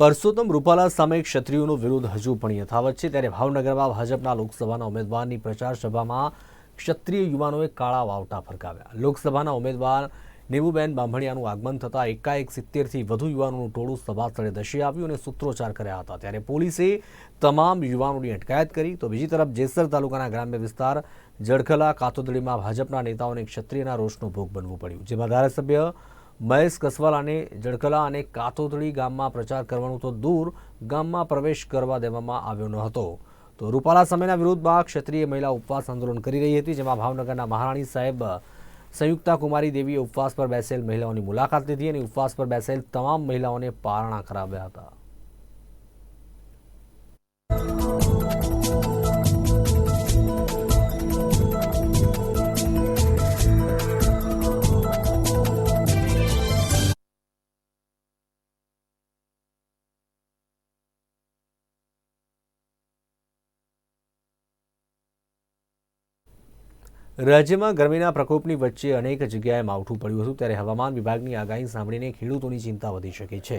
પરસોત્તમ રૂપાલા સામે ક્ષત્રિયોનો વિરોધ હજુ પણ યથાવત છે. ત્યારે ભાવનગરમાં ભાજપના લોકસભાના ઉમેદવારની પ્રચાર સભામાં ક્ષત્રિય યુવાનોએ કાળા વાવટા ફરકાવ્યા. લોકસભાના ઉમેદવાર નેવુબેન બાંભણિયાનું આગમન થતાં એકાએક સિત્તેરથી વધુ યુવાનોનું ટોળું સભા સ્થળે ધસી આવ્યું અને સૂત્રોચ્ચાર કર્યા હતા. ત્યારે પોલીસે તમામ યુવાનોની અટકાયત કરી. તો બીજી તરફ જેસર તાલુકાના ગ્રામ્ય વિસ્તાર જડખલા કાતોદડીમાં ભાજપના નેતાઓને ક્ષત્રિયના રોષનો ભોગ બનવું પડ્યું, જેમાં ધારાસભ્ય મહેશ કસવાલાને જડકલા અને કાતોદડી ગામમાં પ્રચાર કરવાનું તો દૂર ગામમાં પ્રવેશ કરવા દેવામાં આવ્યો ન હતો. તો રૂપાલા સામેના વિરોધમાં ક્ષત્રિય મહિલા ઉપવાસ આંદોલન કરી રહી હતી, જેમાં ભાવનગરના મહારાણી સાહેબ સંયુક્તા કુમારી દેવીએ ઉપવાસ પર બેસેલ મહિલાઓની મુલાકાત લીધી અને ઉપવાસ પર બેસેલ તમામ મહિલાઓને પારણા કરાવ્યા હતા. રાજ્યમાં ગરમીના પ્રકોપની વચ્ચે અનેક જગ્યાએ માવઠું પડ્યું હતું. ત્યારે હવામાન વિભાગની આગાહી સાંભળીને ખેડૂતોની ચિંતા વધી શકે છે.